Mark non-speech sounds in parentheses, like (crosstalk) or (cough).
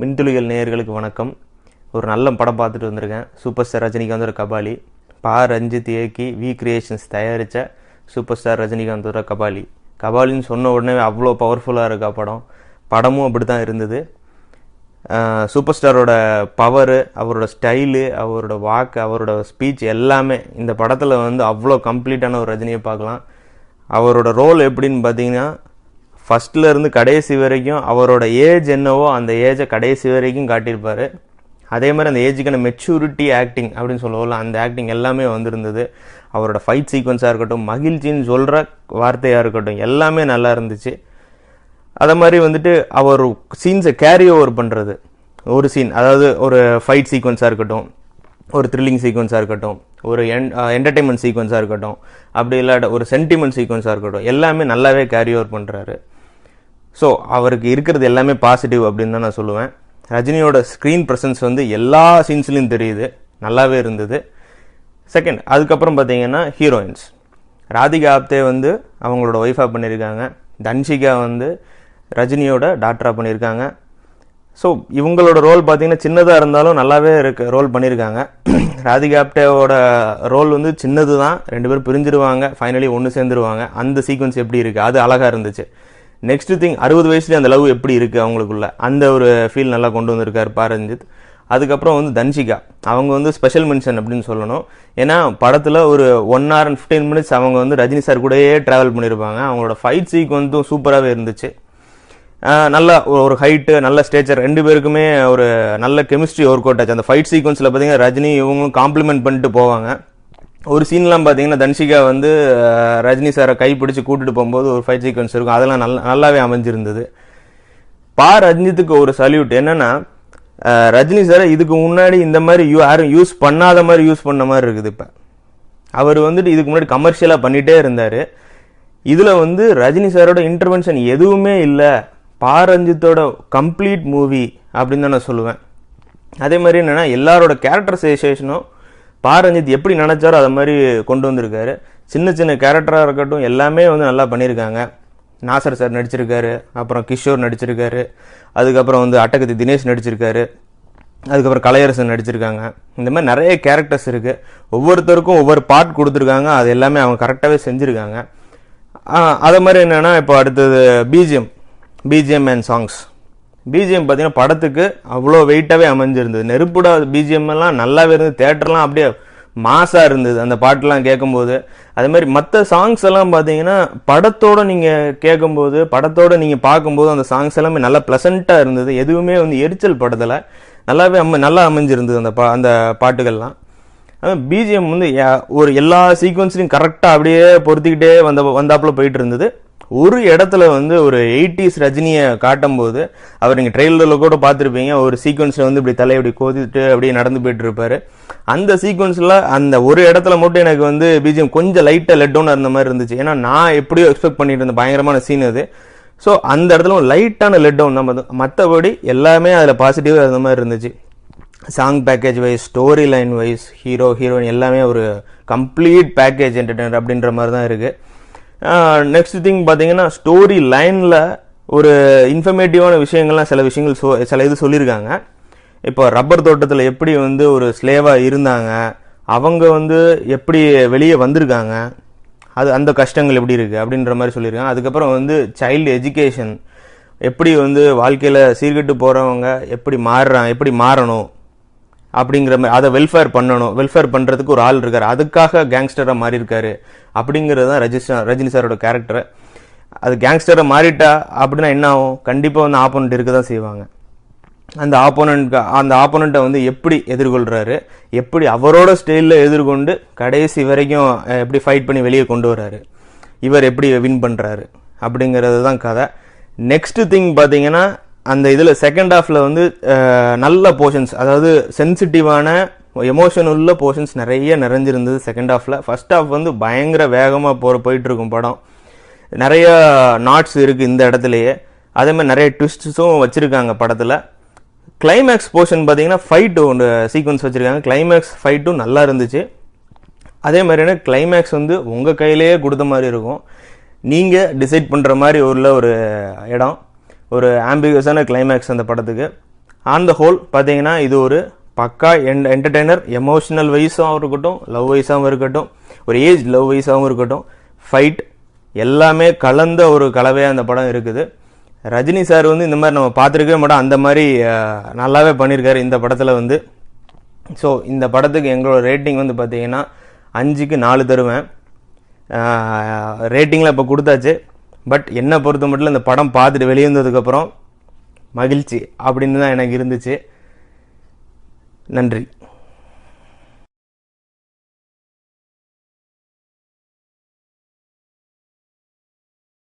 மின்துளிகள் நேயர்களுக்கு வணக்கம். ஒரு நல்ல படம் பார்த்துட்டு வந்திருக்கேன். சூப்பர் ஸ்டார் ரஜினிகாந்தோட கபாலி. பா. ரஞ்சித் இயக்கி வி கிரியேஷன்ஸ் தயாரித்த சூப்பர் ஸ்டார் ரஜினிகாந்தோட கபாலி. கபாலின்னு சொன்ன உடனே அவ்வளோ பவர்ஃபுல்லாக இருக்கா படம். படமும் அப்படி தான் இருந்தது. சூப்பர் ஸ்டாரோட பவரு அவரோட ஸ்டைலு அவரோட வாக்கு அவரோட ஸ்பீச் எல்லாமே இந்த படத்தில் வந்து அவ்வளோ கம்ப்ளீட்டான ஒரு ரஜினியை பார்க்கலாம். அவரோட ரோல் எப்படின்னு பார்த்தீங்கன்னா ஃபஸ்ட்டில் இருந்து கடைசி வரைக்கும் அவரோட ஏஜ் என்னவோ அந்த ஏஜை கடைசி வரைக்கும் காட்டியிருப்பார். அதே மாதிரி அந்த ஏஜுக்கான மெச்சூரிட்டி ஆக்டிங் அப்படின்னு சொல்லுவோம்ல அந்த ஆக்டிங் எல்லாமே வந்திருந்தது. அவரோட ஃபைட் சீக்வன்ஸாக இருக்கட்டும் மகிழ்ச்சின்னு சொல்கிற வார்த்தையாக இருக்கட்டும் எல்லாமே நல்லா இருந்துச்சு. அதை மாதிரி வந்துட்டு அவர் சீன்ஸை கேரி ஓவர் பண்ணுறது ஒரு சீன் அதாவது ஒரு ஃபைட் சீக்வன்ஸாக இருக்கட்டும் ஒரு த்ரில்லிங் சீக்வன்ஸாக இருக்கட்டும் ஒரு என் என்டர்டைன்மெண்ட் சீக்வன்ஸாக இருக்கட்டும் அப்படி இல்லாட்ட ஒரு சென்டிமெண்ட் சீக்வன்ஸாக இருக்கட்டும் எல்லாமே நல்லாவே கேரி ஓவர் பண்ணுறாரு ஸோ அவருக்கு இருக்கிறது எல்லாமே பாசிட்டிவ் அப்படின்னு தான் நான் சொல்லுவேன். ரஜினியோட ஸ்க்ரீன் ப்ரெசன்ஸ் வந்து எல்லா சீன்ஸ்லையும் தெரியுது. நல்லாவே இருந்தது. செகண்ட் அதுக்கப்புறம் பார்த்தீங்கன்னா ஹீரோயின்ஸ் ராதிகா ஆப்தே வந்து அவங்களோட ஒய்ஃபாக பண்ணியிருக்காங்க. தன்ஷிகா வந்து ரஜினியோட டாக்டராக பண்ணியிருக்காங்க. ஸோ இவங்களோட ரோல் பார்த்தீங்கன்னா சின்னதாக இருந்தாலும் நல்லாவே இருக்க ரோல் பண்ணியிருக்காங்க. (clears throat) ராதிகா ஆப்டேவோட ரோல் வந்து சின்னது தான் ரெண்டு பேரும் பிரிஞ்சிருவாங்க. ஃபைனலி ஒன்று சேர்ந்துருவாங்க. அந்த சீக்வன்ஸ் எப்படி இருக்குது அது அழகாக இருந்துச்சு. நெக்ஸ்ட் திங் அறுபது வயசுலேயே அந்த லவ் எப்படி இருக்குது அவங்களுக்குள்ள? அந்த ஒரு ஃபீல் நல்லா கொண்டு வந்திருக்காரு பாரஞ்சித். அதுக்கப்புறம் வந்து தன்ஷிகா. அவங்க வந்து ஸ்பெஷல் மென்ஷன் அப்படின்னு சொல்லணும். ஏன்னா படத்தில் ஒரு one hour and fifteen minutes அவங்க வந்து ரஜினி சார் கூடயே ட்ராவல் பண்ணியிருப்பாங்க அவங்களோட ஃபைட் சீக்வன்ஸும் சூப்பராகவே இருந்துச்சு. நல்ல ஒரு- ஒரு ஹைட்டு நல்ல ஸ்டேச்சர் ரெண்டு பேருக்குமே ஒரு நல்ல கெமிஸ்ட்ரி ஒர்க் அவுட் ஆச்சு. அந்த ஃபைட் சீக்வன்ஸில் பார்த்தீங்கன்னா ரஜினி இவங்களும் காம்ப்ளிமெண்ட் பண்ணிட்டு போவாங்க. ஒரு சீன்லாம் பார்த்தீங்கன்னா தன்ஷிகா வந்து ரஜினி சாரை கைப்பிடிச்சு கூட்டிட்டு போகும்போது ஒரு ஃபைட் சீக்வன்ஸ் இருக்கும். அதெல்லாம் நல்ல நல்லாவே அமைஞ்சிருந்தது. பா ரஜினித்துக்கு ஒரு சல்யூட் என்னன்னா ரஜினி சார் இதுக்கு முன்னாடி இந்த மாதிரி யூ யாரும் யூஸ் பண்ணாத மாதிரி யூஸ் பண்ண மாதிரி இருக்குது இப்போ. அவர் வந்துட்டு இதுக்கு முன்னாடி கமர்ஷியலாக பண்ணிகிட்டே இருந்தார். இதில் வந்து ரஜினி சாரோட இன்டர்வென்ஷன் எதுவுமே இல்லை. பாரஞ்சித்தோட கம்ப்ளீட் மூவி அப்படின்னு தான் நான் சொல்லுவேன். அதே மாதிரி என்னென்னா எல்லாரோட கேரக்டரைசேஷனும் பாரஞ்சித் எப்படி நினச்சாரோ அதை மாதிரி கொண்டு வந்திருக்காரு. சின்ன சின்ன கேரக்டராக இருக்கட்டும் எல்லாமே வந்து நல்லா பண்ணியிருக்காங்க. நாசர் சார் நடிச்சிருக்காரு அப்புறம் கிஷோர் நடிச்சிருக்காரு அதுக்கப்புறம் வந்து அட்டகத்தி தினேஷ் நடிச்சிருக்காரு அதுக்கப்புறம் கலையரசன் நடிச்சிருக்காங்க. இந்த மாதிரி நிறைய கேரக்டர்ஸ் இருக்குது ஒவ்வொருத்தருக்கும் ஒவ்வொரு பாட் கொடுத்துருக்காங்க. அது எல்லாமே அவங்க கரெக்டாகவே செஞ்சுருக்காங்க. அதை மாதிரி என்னென்னா இப்போ அடுத்தது BGM BGM and songs BGM பார்த்தீங்கன்னா படத்துக்கு அவ்வளோ வெயிட்டாகவே அமைஞ்சிருந்தது. நெருப்புடா பிஜிஎம் எல்லாம் நல்லாவே இருந்தது. தேட்டர்லாம் அப்படியே மாசாக இருந்தது. அந்த பாட்டெலாம் கேட்கும்போது. அதே மாதிரி மற்ற சாங்ஸ் எல்லாம் பார்த்தீங்கன்னா படத்தோட நீங்கள் கேட்கும்போது படத்தோட நீங்கள் பார்க்கும்போது அந்த சாங்ஸ் எல்லாமே நல்லா ப்ளசண்ட்டாக இருந்தது. எதுவுமே வந்து எரிச்சல் படத்தில். நல்லாவே அம்ம நல்லா அமைஞ்சிருந்தது அந்த பா அந்த பாட்டுகள்லாம். பிஜிஎம் வந்து யா- ஒரு எல்லா சீக்வன்ஸ்லையும் கரெக்டாக அப்படியே பொருத்திக்கிட்டே வந்த வந்தாப்புல போயிட்டு இருந்தது. ஒரு இடத்துல வந்து ஒரு எயிட்டிஸ் ரஜினியை காட்டும்போது அவர் நீங்கள் ட்ரெயிலரில் கூட பார்த்துருப்பீங்க ஒரு சீக்வன்ஸில் வந்து இப்படி தலையை இப்படி கோதிட்டு அப்படியே நடந்து போயிட்டு இருப்பார் அந்த சீக்வன்ஸில் அந்த ஒரு இடத்துல மட்டும் எனக்கு வந்து பிஜிஎம் கொஞ்சம் லைட்டாக லெட் டவுன் இருந்த மாதிரி இருந்துச்சு. ஏன்னா நான் எப்படியோ எக்ஸ்பெக்ட் பண்ணிட்டு இருந்த பயங்கரமான சீன் அது. ஸோ அந்த இடத்துல ஒரு லைட்டான லெட் டவுன் தான். பார்த்தோம் மற்றபடி எல்லாமே அதில் பாசிட்டிவாக இருந்த மாதிரி இருந்துச்சு. Song package wise story line wise hero heroine எல்லாமே ஒரு கம்ப்ளீட் பேக்கேஜ் என்டர்டைனர் அப்படின்ற மாதிரி தான் இருக்குது நெக்ஸ்ட் திங் பார்த்தீங்கன்னா ஸ்டோரி லைனில் ஒரு இன்ஃபர்மேட்டிவான விஷயங்கள்லாம் சில விஷயங்கள் சொ சில இது சொல்லியிருக்காங்க. இப்போ ரப்பர் தோட்டத்தில் எப்படி வந்து ஒரு ஸ்லேவாக இருந்தாங்க அவங்க வந்து எப்படி வெளியே வந்திருக்காங்க அது அந்த கஷ்டங்கள் எப்படி இருக்குது அப்படின்ற மாதிரி சொல்லியிருக்காங்க. அதுக்கப்புறம் வந்து சைல்டு எஜுகேஷன் எப்படி வந்து வாழ்க்கையில் சீர்கெட்டு போகிறவங்க எப்படி மாறுறாங்க எப்படி மாறணும் அப்படிங்கிற மாதிரி அதை வெல்ஃபேர் பண்ணணும். வெல்ஃபேர் பண்ணுறதுக்கு ஒரு ஆள் இருக்கார். அதுக்காக கேங்ஸ்டராக மாறி இருக்காரு. அப்படிங்கிறது தான் ரஜினி ரஜினி சாரோட கேரக்டர் அது கேங்ஸ்டரை மாறிட்டா அப்படின்னா என்ன ஆகும்? கண்டிப்பாக வந்து ஆப்போனண்ட் இருக்க தான் செய்வாங்க. அந்த ஆப்போனண்ட் அந்த ஆப்போனண்ட்டை வந்து எப்படி எதிர்கொள்கிறாரு எப்படி அவரோட ஸ்டைலில் எதிர்கொண்டு கடைசி வரைக்கும் எப்படி ஃபைட் பண்ணி வெளியே கொண்டு வராரு இவர் எப்படி வின் பண்ணுறாரு அப்படிங்கிறது தான் கதை. நெக்ஸ்ட் திங் பார்த்தீங்கன்னா அந்த இதில் செகண்ட் ஹாஃபில் வந்து நல்ல போர்ஷன்ஸ் அதாவது சென்சிட்டிவான எமோஷன் உள்ள போர்ஷன்ஸ் நிறைய நிறைஞ்சிருந்தது செகண்ட் ஹாஃபில் ஃபஸ்ட் ஹாஃப் வந்து பயங்கர வேகமாக போகிற போயிட்டு இருக்கும் படம். நிறைய நாட்ஸ் இருக்குது இந்த இடத்துலையே. அதேமாதிரி நிறைய ட்விஸ்ட்ஸும் வச்சுருக்காங்க படத்தில். கிளைமேக்ஸ் போர்ஷன் பார்த்தீங்கன்னா ஃபைட்டு ஒன்று சீக்வன்ஸ் வச்சுருக்காங்க. கிளைமேக்ஸ் ஃபைட்டும் நல்லா இருந்துச்சு. அதே மாதிரியான கிளைமேக்ஸ் வந்து உங்கள் கையிலேயே கொடுத்த மாதிரி இருக்கும். நீங்கள் டிசைட் பண்ணுற மாதிரி உள்ள ஒரு இடம். ஒரு ஆம்பிகஸான கிளைமேக்ஸ் அந்த படத்துக்கு. ஆன் த ஹோல் பார்த்தீங்கன்னா இது ஒரு பக்கா என் என்டர்டெய்னர் எமோஷனல் வைஸாகவும் இருக்கட்டும் லவ் வைஸாகவும் இருக்கட்டும் ஒரு ஏஜ் லவ் வைஸாகவும் இருக்கட்டும் ஃபைட் எல்லாமே கலந்த ஒரு கலவையாக அந்த படம் இருக்குது. ரஜினி சார் வந்து இந்த மாதிரி நம்ம பார்த்துருக்கவே மாட்டோம். அந்த மாதிரி நல்லாவே பண்ணியிருக்காரு இந்த படத்தில் வந்து. ஸோ இந்த படத்துக்கு எங்களோட ரேட்டிங் வந்து பார்த்தீங்கன்னா அஞ்சுக்கு நாலு தருவேன். ரேட்டிங்கில் இப்போ கொடுத்தாச்சு. பட் என்னை பொறுத்த மட்டும் இந்த படம் பார்த்துட்டு வெளியே வந்ததுக்கப்புறம் மகிழ்ச்சி அப்படின்னு தான் எனக்கு இருந்துச்சு. நன்றி.